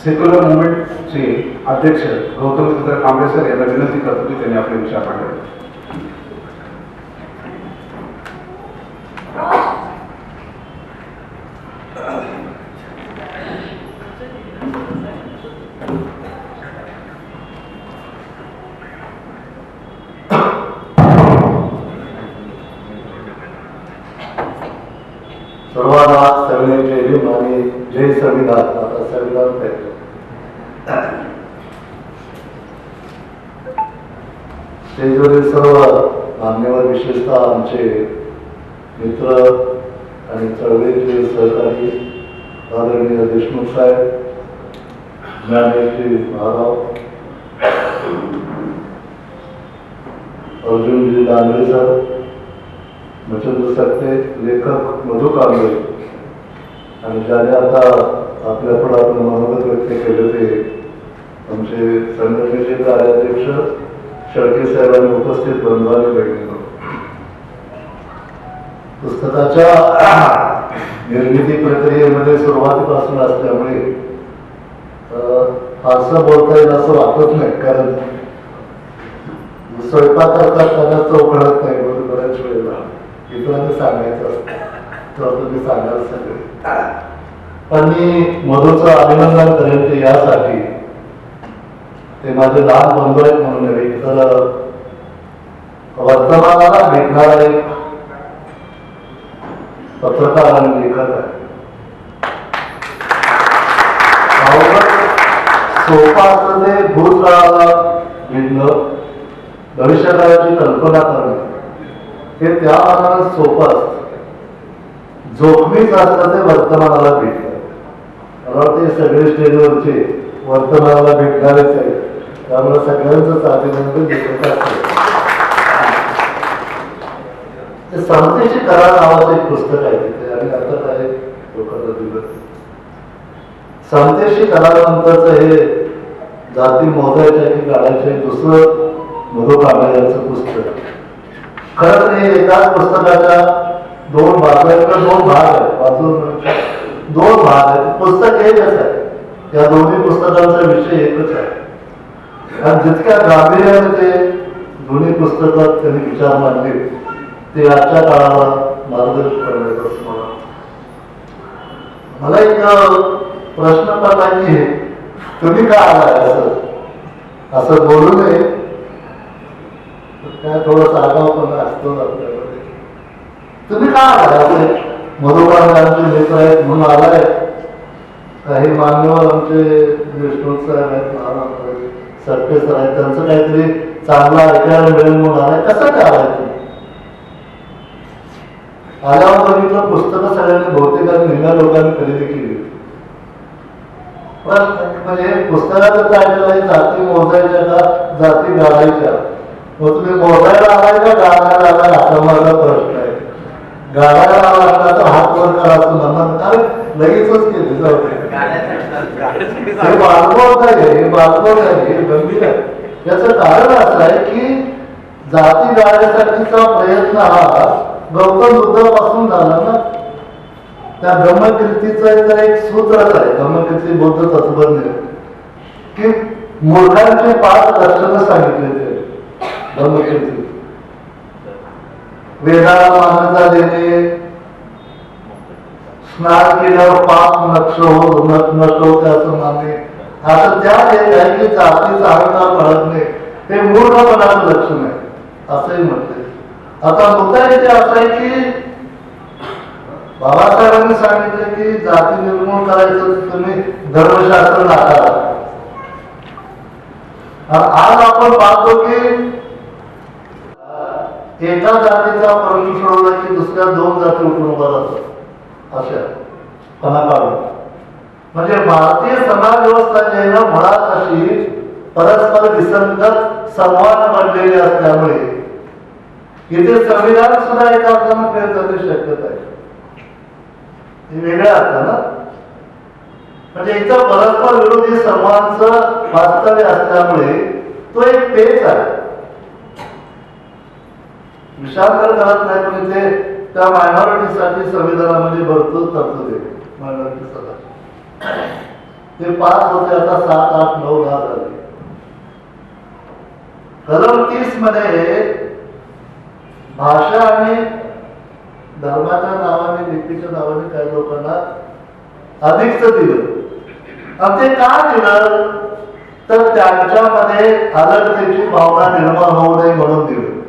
Secular मुवमेंटचे अध्यक्ष गौतम सुंदर Kamble sir यांना विनंती करतो की त्यांनी आपले विचार मांडावे सर्वांना सविनय जय भीम आणि जय संविधान आता संविधान स्टेजवरील सर्व मान्यवर विशेषतः आमचे मित्र आणि चळवळीचे सहकारी आदरणीय देशमुख साहेब ज्ञानेश्री महाराव अर्जुनजी दानवे सर मच्छिंद्र सकते लेखक मधु कांबळे आणि ज्याने आता आपल्याकडं आपलं मनोगत व्यक्त केलं ते आमचे संघटनेचे कार्याध्यक्ष शेळके साहेबांनी उपस्थित बंधवाने भेटली पुस्तकाच्या निर्मिती प्रक्रियेमध्ये सुरुवातीपासून असल्यामुळे फारसं बोलता येईल असं वाटत नाही कारण स्वयंपाक करता त्यांना चौकळत नाही म्हणून बऱ्याच वेळेला इतरांनी सांगायचं असतं. तर तुम्ही सांगाल सगळे. पण मी मधूचं अभिनंदन करेन ते यासाठी. ते माझे लहान बंधू आहेत म्हणून नव्हे. तर वर्तमानाला भेटणारा एक पत्रकार आणि लेखक आहे. सोपाचं सोपा ते भूतकाळाला भेटणं भविष्यकाळाची कल्पना करणं हे त्या मानानं सोपं असतं. जोखमीच असतं ते वर्तमानाला भेटणं. मला वाटतं सगळे स्टेजवरचे वर्तमानाला भेटणारेच आहेत. त्यामुळे सगळ्यांचंच अभिनंदन देखत असतं ते समतेची नावाचं एक पुस्तक आहे तिथे आणि आता काय लोकांना दिलं समतेशी करारानंतरचं हे जाती मोजायच्या की काढायचे दुसरं मधु कांबळे यांचं पुस्तक. खरं तर हे एकाच पुस्तकाच्या दोन भागांकडे दोन भाग आहेत. वाचून दोन भाग आहेत. पुस्तक एकच आहे. या दोन्ही पुस्तकांचा विषय एकच आहे. कारण जितक्या गांभीर्याने ते दोन्ही पुस्तकात त्यांनी विचार मांडले ते आजच्या काळाला मार्गदर्शन करण्याचं असं मला मला एक प्रश्न पडला की तुम्ही का आलाय असं? असं बोलू नये. काय थोडस आगावपणा असतो आपल्याकडे तुम्ही का आलाय असे? मधुबान आमचे मित्र आहेत म्हणून आलाय काही मान्यवर आमचे विष्णू साहेब आहेत महाराज आहेत, सट्टे सर आहेत त्यांचं काहीतरी चांगलं ऐकायला मिळेल म्हणून आलाय. कसं काय आलाय आल्यावर बघितलं पुस्तकं सगळ्यांनी बहुतेकांनी निम्या लोकांनी खरेदी केली. पण म्हणजे पुस्तकाचं टायटल आहे जाती मोजायच्या का जाती गाळायच्या? मग तुम्ही मोजायला आलाय का गाळायला आलाय? असा माझा प्रश्न आहे. गाळायला आला तर हात वर करा असं म्हणणार. अरे लगेचच केले जाऊ. हे बालपण आहे हे बालपण आहे हे गंभीर आहे याचं कारण असं आहे की जाण्यासाठीचा प्रयत्न हा गौतम बुद्धापासून झाला ना. त्या ब्रह्मकीर्तीचं तर एक सूत्रच आहे ब्रह्मकीर्ती बौद्ध तत्वज्ञ. की मूर्खांचे पाच दर्शन सांगितले ते ब्रह्मकीर्ती वेदाला मान्यता देणे स्नान केल्यावर पाप नक्ष हो न- नष्ट होते असं मानणे आता त्या एक आहे की जातीचा अहंकार बाळगणे हे मूर्खपणाचं लक्षण आहे. असंही म्हटले आता मुद्दा इथे असा आहे की बाबासाहेबांनी सांगितलं की जाती निर्मूळ करायचं तुम्ही धर्मशास्त्र नाकारा. आज आपण पाहतो की एका जातीचा प्रश्न सोडवला की दुसऱ्या दोन जाती उठून उभा राहतात. अशा पणा म्हणजे भारतीय समाज व्यवस्था जे आहे ना मुळात अशी परस्पर विसंगत संवाद बनलेली असल्यामुळे इथे संविधान सुद्धा एका अर्थानं फेल करण्याची शक्यता आहे. वेगळ्या अर्थानं म्हणजे इथं परस्पर विरोधी संवादाचं वास्तव्य असल्यामुळे तो एक पेच आहे. विचार तर करत नाही पण इथे त्या मायनॉरिटीसाठी संविधानामध्ये भरपूर तरतूद आहे. मायनॉरिटी सदा ते पाच होते आता सात आठ नऊ दहा झाले. कलम तीसमध्ये भाषा आणि धर्माच्या नावाने लिपीच्या नावाने काही लोकांना अधिकच दिलं. आणि ते का दिलं? तर त्यांच्यामध्ये अलगतेची भावना निर्माण होऊ नये म्हणून दिलं.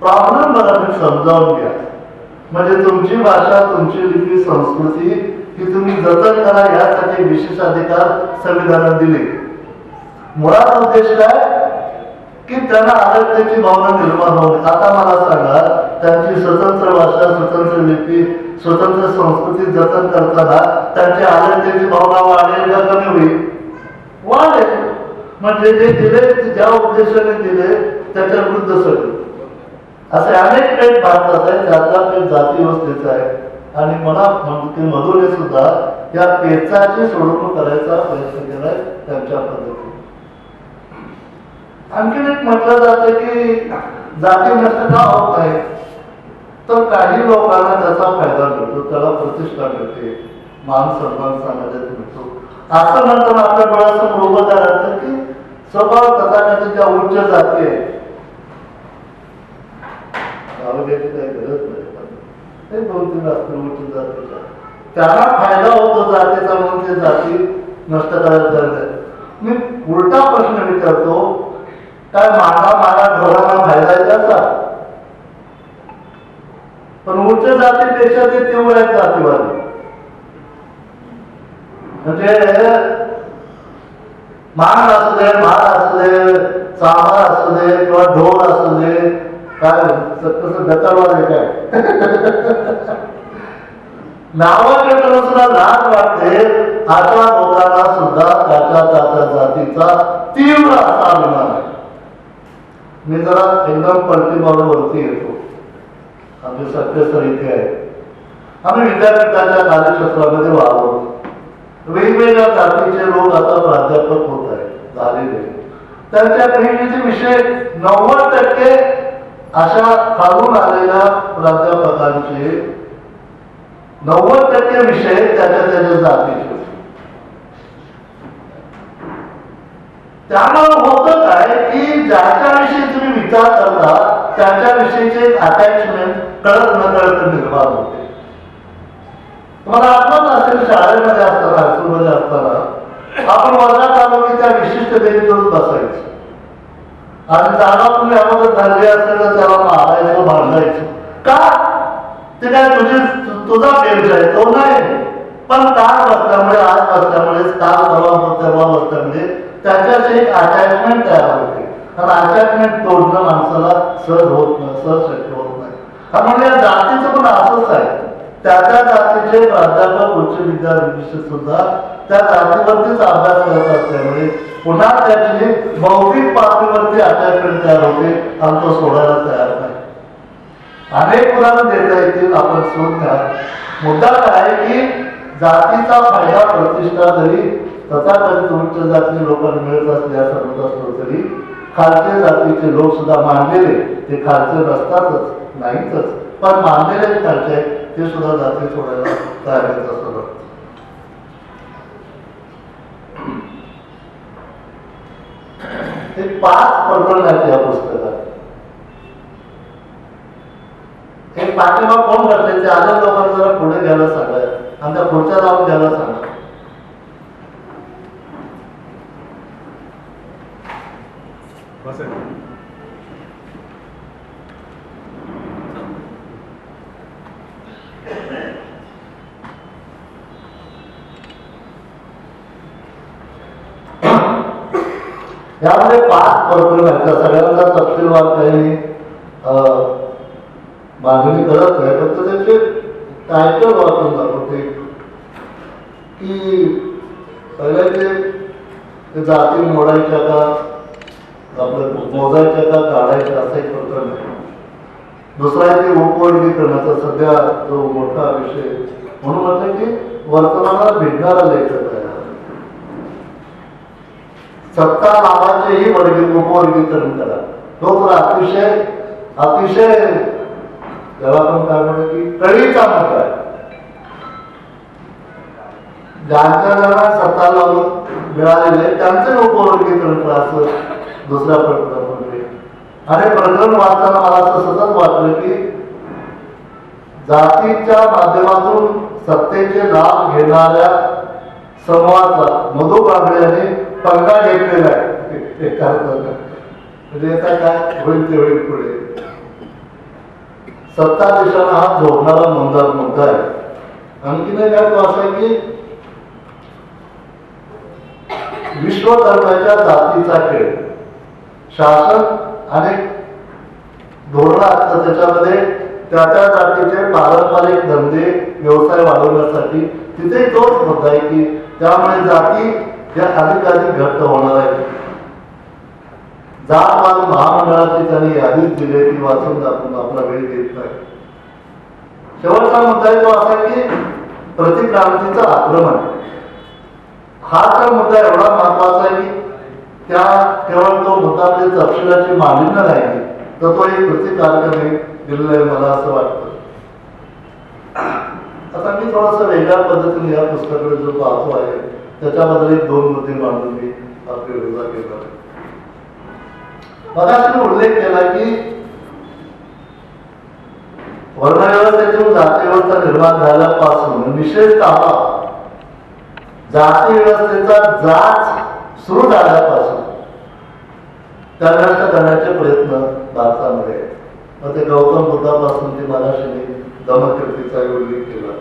प्रॉब्लेम मला तुम्ही समजावून घ्या. म्हणजे तुमची भाषा तुमची लिपी संस्कृती ही तुम्ही जतन करा यासाठी विशेष अधिकार संविधानात दिले. मुळात उद्देश काय? की त्यांना अलगतेची भावना निर्माण होऊ आता मला सांगा त्यांची स्वतंत्र भाषा स्वतंत्र लिपी स्वतंत्र संस्कृती जतन करताना त्यांची अलगतेची भावना वाढेल का कमी होईल? वाढेल. म्हणजे जे दिले ज्या उद्देशाने दिले त्याच्या विरुद्ध सगळे. असे अनेक पेट भारतात आहे त्यातला पेट जातीवस्थेचा आहे आणि मला म्हणते मधुरे सुद्धा या पेचाची सोडवणूक करायचा प्रयत्न केलाय त्यांच्या पद्धतीने. आणखीन एक म्हटलं जातं की जाती नष्ट का होत आहे. तर काही लोकांना त्याचा फायदा मिळतो त्याला प्रतिष्ठा मिळते मान सन्मान समाजात मिळतो. असं नंतर आपल्या डोळ्यासमोर उभं करायचं की स्वभाव तथाकथित उच्च जाती आहे आवडण्याची काही गरज नाही. ते दोन तीन असतील उच्च जातीच्या. त्यांना फायदा होतो जातीचा म्हणून ते जाती नष्ट करायला मी उलटा प्रश्न विचारतो काय मागा मागा ढोरांना फायदा आहे पण उच्च जातीपेक्षा ते तीव्र आहेत जातीवादी म्हणजे मान असू दे भार असू दे चांभार असू दे किंवा ढोल असू दे काय तसं डकारवाद काय? नावाकडे सुद्धा लाज वाटते. अशा लोकांना सुद्धा त्याच्या त्याच्या जातीचा तीव्र असा अभिमान आहे. मी जरा एकदम पलटी वरती येतो. आमचे सत्य सर इथे आहे. आम्ही विद्यापीठाच्या कार्यक्षेत्रामध्ये वाढवतो वेगवेगळ्या जातीचे लोक आता प्राध्यापक होत आहेत झालेले. त्यांच्या पहिलीचे विषय नव्वद टक्के अशा खालून आलेल्या प्राध्यापकांचे नव्वद टक्के विषय त्याच्या त्याच्या जातीचे त्यामुळं होतं काय की ज्याच्याविषयी तुम्ही विचार करता त्याच्याविषयीचे अटॅचमेंट कळत न कळत निर्माण होते. तुम्हाला आठवत असेल शाळेमध्ये असताना हायस्कूलमध्ये असताना आपण वर्गात आलो की त्या विशिष्ट बेंचवरून बसायचं. आणि जागा तुम्ही अगोदर धरली असेल तर त्याला मारायचं भांडायचं. का? ते काय तुझी तुझा बेंच आहे तो नाही. पण कार बसल्यामुळे आज बसल्यामुळे कार परवा तेव्हा बसल्यामुळे त्याच्यात एक अटॅचमेंट तयार होते. कारण अटॅचमेंट तोडणं माणसाला सहज होत नाही सहज शक्य होत नाही. त्यामुळे म्हणजे या जातीचं पण असंच आहे. त्या त्या जातीचे प्राध्यापक उच्च विद्यापीठ सुद्धा त्या जातीवरतीच अभ्यास करत असल्यामुळे पुन्हा त्याची भौतिक पातळीवरती अटॅचमेंट तयार होते आणि तो सोडायला तयार नाही. अनेक उदाहरण देता येतील आपण शोध घ्या. मुद्दा काय आहे की जातीचा फायदा प्रतिष्ठा जरी तथाकथित उच्च जाती लोकांना मिळत असल्या समजत असलो तरी खालच्या जातीचे लोक सुद्धा मानलेले ते खालचे नसतातच नाहीतच. पण मानलेले खालचे ते सुद्धा जाती सोडायला तयार येत असं ते पाच प्रकरण आहेत या पुस्तकात. हे पाठिंबा कोण करते? ते आल्या लोकांना जरा पुढे घ्यायला सांगाय आणि त्या पुढच्या जाऊन घ्यायला सांगा. त्यामध्ये पाच प्रकरण आहेत त्या सगळ्यांचा तपशीलवार काही मागणी करत नाही फक्त त्याचे टायटल वाचून दाखवते की पहिले ते जाती मोडायच्या का आपलं मोजायच्या का काढायच्या असं एक प्रकरण आहे दुसरा आहे ते उपवर्गीकरणाचा सध्या जो मोठा विषय म्हणून म्हटलं की वर्तमानात भेटणारा लेखक आहे सत्ता नावाचेही वर्गी उपवर्गीकरण करा. तो तर अतिशय अतिशय त्याला आपण काय म्हणतो की कळीचा मत आहे. ज्यांच्या ज्यांना सत्ता लावून मिळालेले आहे, त्यांचे उपवर्गीकरण करा असं दुसऱ्या प्रकरणामध्ये. आणि प्रकरण वाचताना मला असं सतत वाटलं की जातीच्या माध्यमातून सत्तेचे लाभ घेणाऱ्या समूहाचा मधु कांबळे यांनी पंगा घेतलेला आहे. एका अर्थानं. म्हणजे आता काय होईल ते होईल पुढे. सत्ता देशाला हा झोपणारा मुद्दा मुद्दा आहे. आणखीन काय तो असा की विश्वकर्माच्या जातीचा खेळ. शासन अनेक धोरणं असतात त्याच्यामध्ये त्या त्या जातीचे पारंपरिक धंदे व्यवसाय वाढवण्यासाठी तिथे तोच मुद्दा आहे की त्यामुळे जाती या अधिकाधिक घट्ट होणार आहे जात वाद महामंडळाची त्यांनी यादीच दिले ती वाचून आपण आपला वेळ देत नाही. शेवटचा मुद्दा आहे तो असा की प्रतिक्रांतीचं आक्रमण. हा तर मुद्दा एवढा महत्त्वाचा आहे की त्या केवळ तो मुद्दा ते तपशिलाची मालिन्य नाही तर तो एक प्रतिकारकाने दिलेला आहे मला असं वाटतं. आता मी थोडासा वेगळ्या पद्धतीने या पुस्तकाकडे जो पाहतो आहे त्याच्याबद्दल एक दोन मुद्दे मांडून मी आपली रोजा केला मगाशी उल्लेख केला की वर्णव्यवस्थेतून जाती व्यवस्था निर्माण झाल्यापासून विशेषतः जाती व्यवस्थेचा जाच सुरू झाल्यापासून त्या नष्ट करण्याचे प्रयत्न भारतामध्ये आहेत. मग ते गौतम बुद्धापासून ते मनाशी दमकीर्तीचा उल्लेख केला